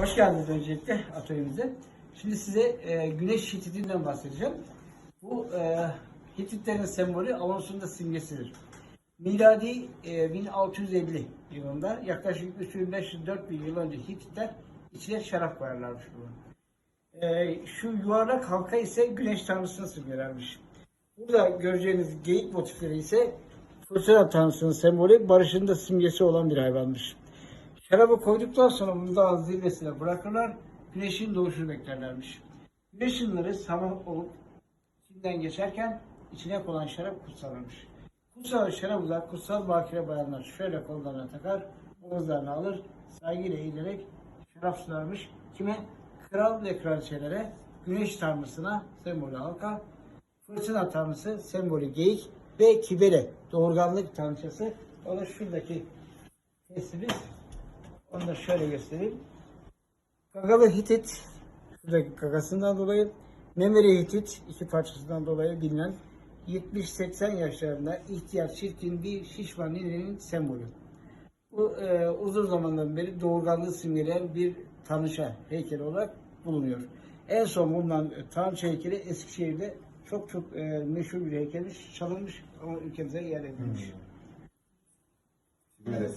Hoş geldiniz öncelikle atölyemize. Şimdi size e, güneş Hititinden bahsedeceğim. Bu e, Hititlerin sembolü Alonso'nun da simgesidir. Miladi e, 1650 yılında yaklaşık 3500-4000 yıl önce Hititler içine şarap koyarlarmış bunu. E, şu yuvarlak halka ise güneş tanrısını simgelermiş. Burada göreceğiniz geyik motifleri ise fırtına tanrısının sembolü, barışın da simgesi olan bir hayvanmış. Şarabı koyduktan sonra bunu dağın zirvesine bırakırlar, güneşin doğuşunu beklerlermiş. Güneş ışınları sabah olup içinden geçerken içine konan şarap kutsanırmış. Kutsal şarabı da kutsal bakire bayanlar şöyle kollarına takar, omuzlarına alır, saygıyla eğilerek şarap sunarmış. Kime? Kral ve kraliçelere, güneş tanrısına, sembolü halka, fırtına tanrısı, sembolü geyik ve kibere, doğurganlık tanrıçası. O da şuradaki testimiz. Onu da şöyle göstereyim. Gagalı Hitit, şuradaki gagasından dolayı, Memeri Hitit iki parçasından dolayı bilinen 70-80 yaşlarında ihtiyar çirkin bir şişman ninenin sembolü. Bu e, uzun zamandan beri doğurganlığı simgeleyen bir tanrıça heykeli olarak bulunuyor. En son bulunan tanrıça heykeli Eskişehir'de çok çok e, meşhur bir heykelmiş, çalınmış ama ülkemize yer edilmiş. Evet.